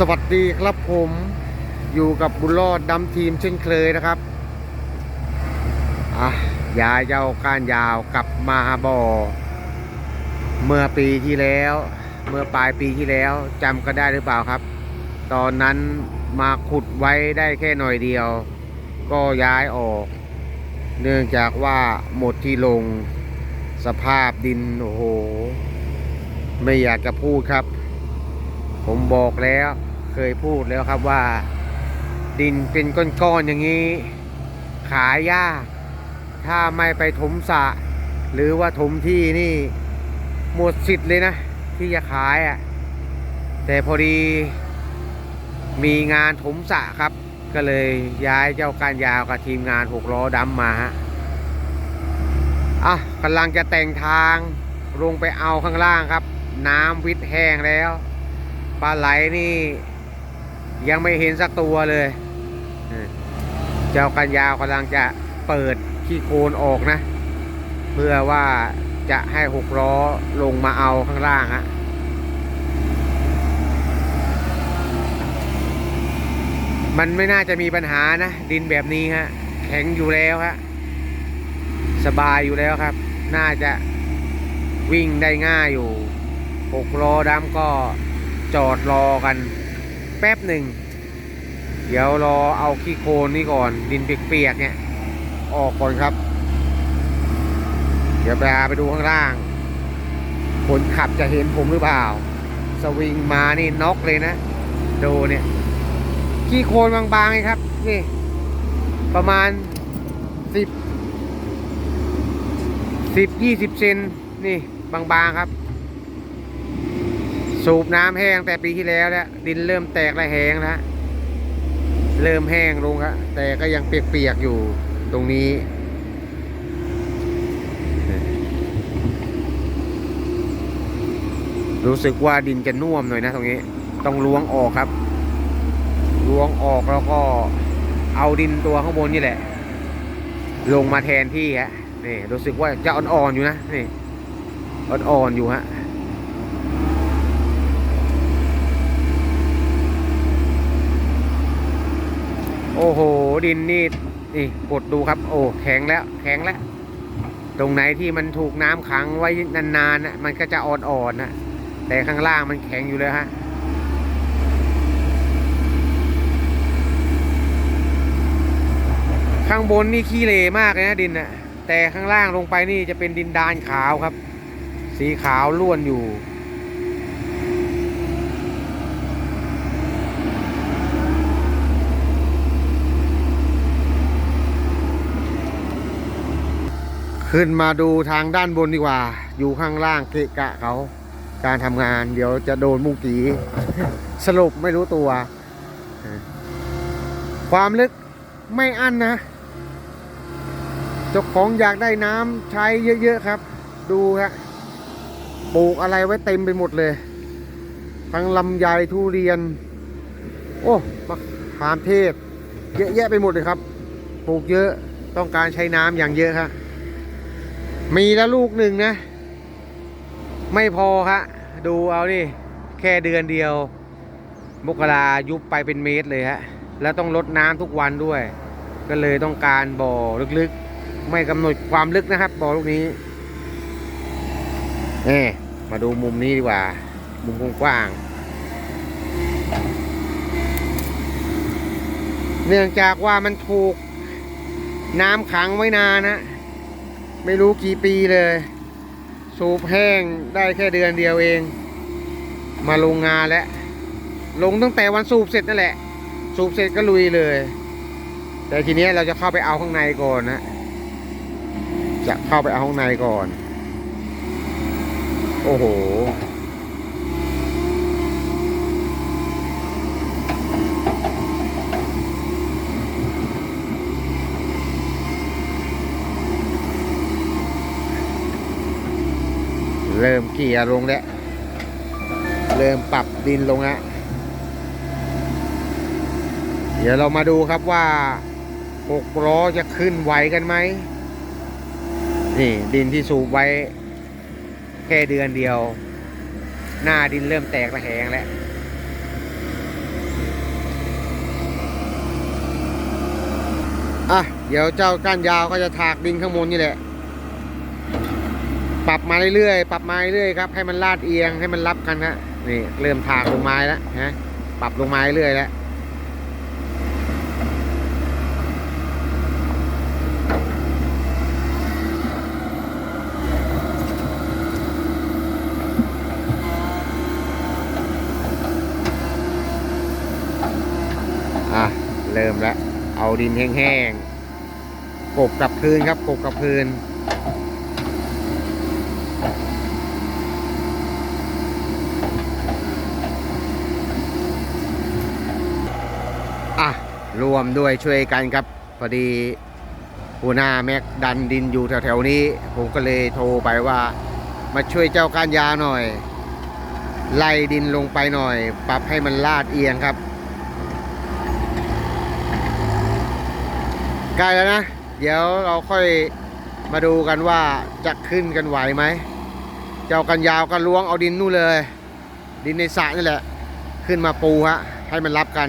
สวัสดีครับผมอยู่กับบุญรอดดำทีมเช่นเคยนะครับอะยายเจ้าก้านยาวกลับมาบ่อเมื่อปีที่แล้ว เมื่อปลายปีที่แล้วจำกันได้หรือเปล่าครับ ตอนนั้นมาขุดไว้ได้แค่หน่อยเดียว ก็ย้ายออก เนื่องจากว่าหมดที่ลงสภาพดินโอ้โห ไม่อยากจะพูดครับ ผมบอกแล้วเคยพูดแล้วครับว่า ดินเป็นก้อนๆอย่างนี้ ขายยาก ถ้าไม่ไปถมสะ หรือว่าถมที่นี่ หมดสิทธิ์เลยนะ ที่จะขายอะ่ะ แต่พอดี มีงานถมสะครับ ก็เลยย้ายเจ้าการยาวกับทีมงานหกล้อดำมาฮะอะกำลังจะแต่งทางลงไปเอาข้างล่างครับ น้ำวิดแห้งแล้ว ปลาไหลนี่ ยังไม่เห็นสักตัวเลย เจ้ากันยาวกำลังจะเปิดขี้โคลนออกนะ เพื่อว่าจะให้หกล้อลงมาเอาข้างล่างฮะมันไม่น่าจะมีปัญหานะ ดินแบบนี้ฮะ แข็งอยู่แล้วฮะ สบายอยู่แล้วครับ น่าจะวิ่งได้ง่ายอยู่หกล้อดำก็ จอดรอกันแป๊บหนึ่ง เดี๋ยวรอเอาขี้โคลนนี่ก่อนดินเปียกๆเนี่ยออกก่อนครับ เดี๋ยวไปหาไปดูข้างล่าง คนขับจะเห็นผมหรือเปล่า สวิงมานี่น็อกเลยนะ ดูเนี่ย ขี้โคลนบางๆเลยครับ นี่ ประมาณสิบสิบยี่สิบเซนนี่บางๆครับ สูบน้ำแห้งแต่ปีที่แล้วแล้วดินเริ่มแตกและแห้งแล้วเริ่มแห้งลงครับแต่ก็ยังเปียกๆอยู่ตรงนี้ รู้สึกว่าดินจะน่วมหน่อยนะตรงนี้ ต้องล้วงออกครับ ล้วงออกแล้วก็เอาดินตัวข้างบนนี่แหละ ลงมาแทนที่ฮะนี่รู้สึกว่าจะอ่อนๆอยู่นะนี่อ่อนๆอยู่ฮะ โอ้โห ดินนี่นี่กดดูครับ โอ้แข็งแล้ว แข็งแล้ว ตรงไหนที่มันถูกน้ำขังไว้นานๆนะมันก็จะอ่อนๆนะแต่ข้างล่างมันแข็งอยู่เลยฮะข้างบนนี่ขี้เหร่มากเลยนะดินนะแต่ข้างล่างลงไปนี่จะเป็นดินดานขาวครับ สีขาวล้วนอยู่ ขึ้นมาดูทางด้านบนดีกว่า อยู่ข้างล่างเกะกะเขา การทำงาน เดี๋ยวจะโดนมุงกีสรุปไม่รู้ตัว ความลึกไม่อั้นนะเจ้าของอยากได้น้ำใช้เยอะๆครับ ดูฮะปลูกอะไรไว้เต็มไปหมดเลย ทั้งลำไยทุเรียน โอ้มะขามเทศ เยอะแยะไปหมดเลยครับ ปลูกเยอะต้องการใช้น้ำอย่างเยอะครับ มีแล้วลูกหนึ่งนะ ไม่พอฮะดูเอาดิแค่เดือนเดียว มกรายุบไปเป็นเมตรเลยฮะ แล้วต้องลดน้ำทุกวันด้วย ก็เลยต้องการบ่อลึกๆ ไม่กำหนดความลึกนะครับ บ่อลูกนี้เน่มาดูมุมนี้ดีกว่า มุมกว้างเนื่องจากว่ามันถูกน้ำขังไว้นานนะ ไม่รู้กี่ปีเลย สูบแห้งได้แค่เดือนเดียวเอง มาลงงานแล้วลงตั้งแต่วันสูบเสร็จนั่นแหละ สูบเสร็จก็ลุยเลย แต่ทีนี้เราจะเข้าไปเอาข้างในก่อนนะจะเข้าไปเอาข้างในก่อน โอ้โห เริ่มเกี่ยลงแล้ว เริ่มปรับดินลงแล้วเดี๋ยวเรามาดูครับว่า6ล้อจะขึ้นไหวกันไหม นี่ดินที่สูบไว้ แค่เดือนเดียว หน้าดินเริ่มแตกระแหงแล้วอะ เดี๋ยวเจ้าก้านยาวก็จะถากดินข้างบนนี่แหละ ปรับมาเรื่อยๆ ปรับมาเรื่อยครับ ให้มันลาดเอียงให้มันรับกันฮะนี่เริ่มถากลงไม้แล้วฮะปรับลงไม้เรื่อยแล้วอะเริ่มแล้ว เอาดินแห้งๆกบกับพื้นครับกบกับพื้น อะ รวมด้วยช่วยกันครับ พอดีหัวหน้าแม็กดันดินอยู่แถวๆนี้ ผมก็เลยโทรไปว่า มาช่วยเจ้าก้านยาหน่อย ไล่ดินลงไปหน่อย ปรับให้มันลาดเอียงครับใกล้แล้วนะ เดี๋ยวเราค่อยมาดูกันว่าจะขึ้นกันไหวไหม เจ้ากันยาวก็ล้วงเอาดินนู่นเลย ดินในสระนี่แหละ ขึ้นมาปูฮะให้มันรับกัน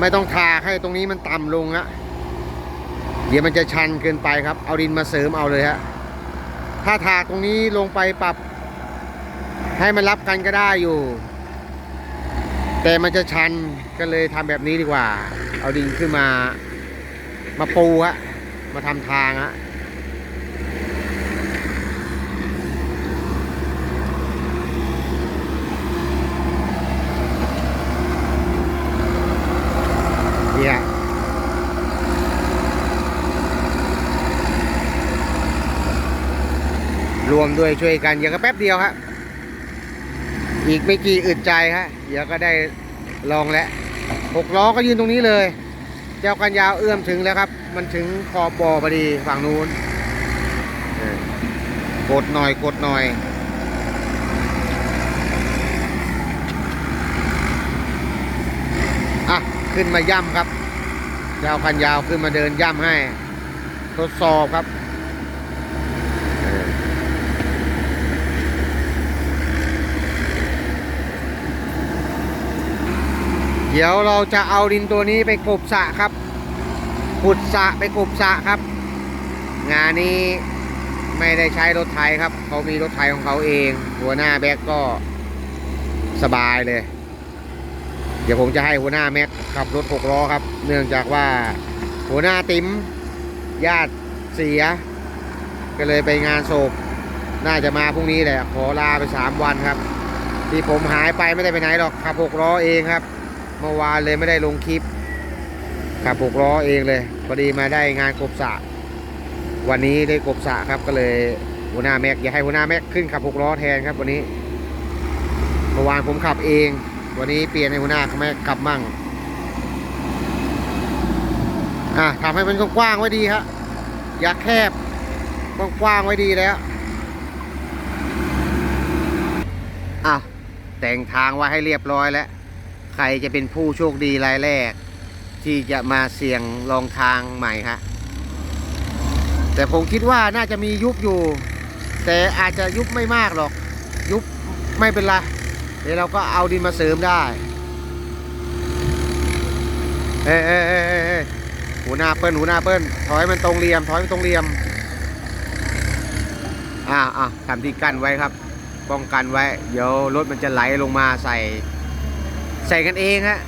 ไม่ต้องทาให้ตรงนี้มันต่ำลงฮะเดี๋ยวมันจะชันเกินไปครับ เอาดินมาเสริมเอาเลยฮะถ้าทาตรงนี้ลงไปปรับ ให้มันรับกันก็ได้อยู่ แต่มันจะชันก็เลยทำแบบนี้ดีกว่า เอาดินขึ้นมา มาปูฮะมาทำทางฮะ เนี่ยร วมด้วยช่วยกันอย่างก็แป๊บเดียวครับอีกไม่กี่อึดใจฮะเดี๋ยวก็ได้ลองแล้วหกล้อก็ยืนตรงนี้เลย เจ้ากันยาวเอื้อมถึงแล้วครับ มันถึงขอบบ่อพอดีฝั่งนู้นกดหน่อยกดหน่อยอะขึ้นมาย่ำครับเจ้ากันยาวขึ้นมาเดินย่ำให้ ทดสอบครับเออ เดี๋ยวเราจะเอาดินตัวนี้ไปกบสะครับขุดสะไปกบสะครับ งานนี้ไม่ได้ใช้รถไถครับ เขามีรถไถของเขาเอง หัวหน้าแบ็กก็สบายเลย เดี๋ยวผมจะให้หัวหน้าแม็กขับรถหกล้อครับ เนื่องจากว่าหัวหน้าติ๋มญาติเสีย ก็เลยไปงานศพน่าจะมาพรุ่งนี้แหละ ขอลาไปสามวันครับ ที่ผมหายไปไม่ได้ไปไหนหรอกขับหกล้อเองครับ มื่อวานเลยไม่ได้ลงคลิปขับหกล้อเองเลยพอดีมาได้งานกบสะ วันนี้ได้กบสะครับก็เลยหัวหน้าแม็กอยากให้หัวหน้าแม็กขึ้นขับหกล้อแทนครับวันนี้เมื่อวานผมขับเอง วันนี้เปลี่ยนให้หัวหน้าเขาไม่ขับมั่งอะทำให้มันกว้างไว้ดีครับอย่าแคบกว้างไว้ดีแล้วอะแต่งทางไว้ให้เรียบร้อยแล้ว ใครจะเป็นผู้โชคดีรายแรก ที่จะมาเสี่ยงลองทางใหม่ฮะแต่ผมคิดว่าน่าจะมียุบอยู่ แต่อาจจะยุบไม่มากหรอก ยุบไม่เป็นไรเดี๋ยวเราก็เอาดินมาเสริมได้เอ้ยเอ้ยเอ้ยเออหัวหน้าเปิ้ลหัวหน้าเปิ้ลถอยมันตรงเหลี่ยม ถอยมันตรงเหลี่ยมอ่าอ่าทำที่กั้นไว้ครับ ป้องกันไว้ เดี๋ยวรถมันจะไหลลงมาใส่ ใส่กันเองฮะ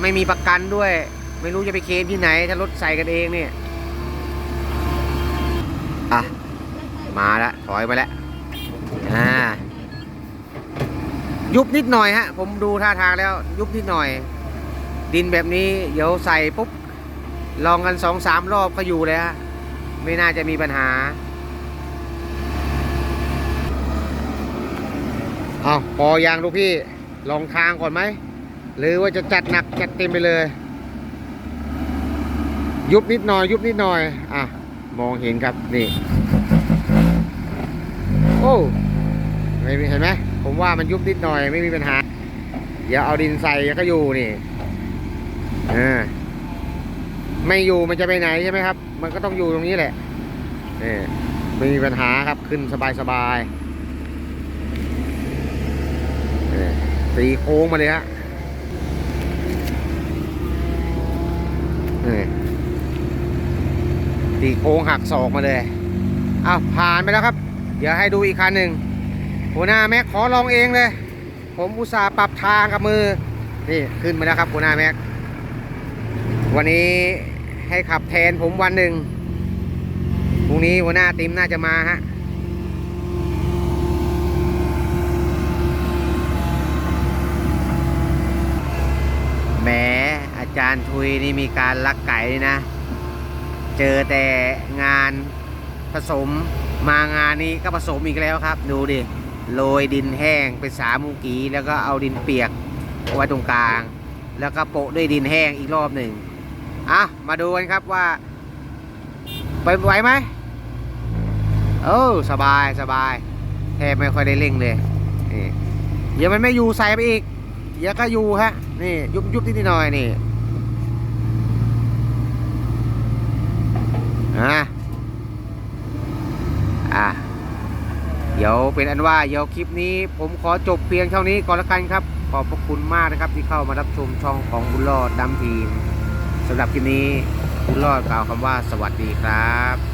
ไม่มีประกันด้วย ไม่รู้จะไปเคลมที่ไหน ถ้ารถใส่กันเองเนี่ยอะมาแล้วถอยมาแล้วอ่ายุบนิดหน่อยฮะ ผมดูท่าทางแล้ว ยุบนิดหน่อย ดินแบบนี้เดี๋ยวใส่ปุ๊บลองกันสองสามรอบก็อยู่เลยฮะไม่น่าจะมีปัญหา เอาพอยังลูกพี่ ลองทางก่อนไหม หรือว่าจะจัดหนักจัดเต็มไปเลย ยุบนิดหน่อย ยุบนิดหน่อย อะ มองเห็นครับ นี่ โอ้ไม่เห็นไหมผมว่ามันยุบนิดหน่อยไม่มีปัญหาอย่าเอาดินใส่ก็อยู่นี่อ่าไม่อยู่มันจะไปไหนใช่ไหมครับ มันก็ต้องอยู่ตรงนี้แหละนี่ไม่มีปัญหาครับขึ้นสบายสบายๆนี่ ตีโค้งมาเลยฮะนี่ตีโค้งหักศอกมาเลยอ้าวผ่านไปแล้วครับ เดี๋ยวให้ดูอีกคันหนึ่งหัวหน้าแม็กขอลองเองเลย ผมอุตส่าห์ปรับทางกับมือ นี่ขึ้นมาแล้วครับหัวหน้าแม็ก วันนี้ให้ขับแทนผมวันหนึ่งพรุ่งนี้หัวหน้าติมน่าจะมาฮะ แหมอาจารย์ทุยนี่มีการลักไก่นะ เจอแต่งานผสมมางานนี้ก็ผสมอีกแล้วครับ ดูดิโรยดินแห้งเป็นสามูกีแล้วก็เอาดินเปียกไว้ตรงกลาง แล้วก็โปะด้วยดินแห้งอีกรอบหนึ่งอะมาดูกันครับว่า ไปไหวไหมเออสบายสบายแทบไม่ค่อยได้เร่งเลยเดี๋ยวมันไม่อยู่ใส่ไปอีกเดี๋ยวก็อยู่ฮะ นี่ยุบยุบนิดหน่อยนี่อะอะเดี๋ยวเป็นอันว่าเดี๋ยวคลิปนี้ผมขอจบเพียงเท่านี้ก่อนละกันครับ ขอบพระคุณมากนะครับที่เข้ามารับชมช่องของบุญรอดดำทีมสำหรับคลิปนี้บุญรอดกล่าวคำว่าสวัสดีครับ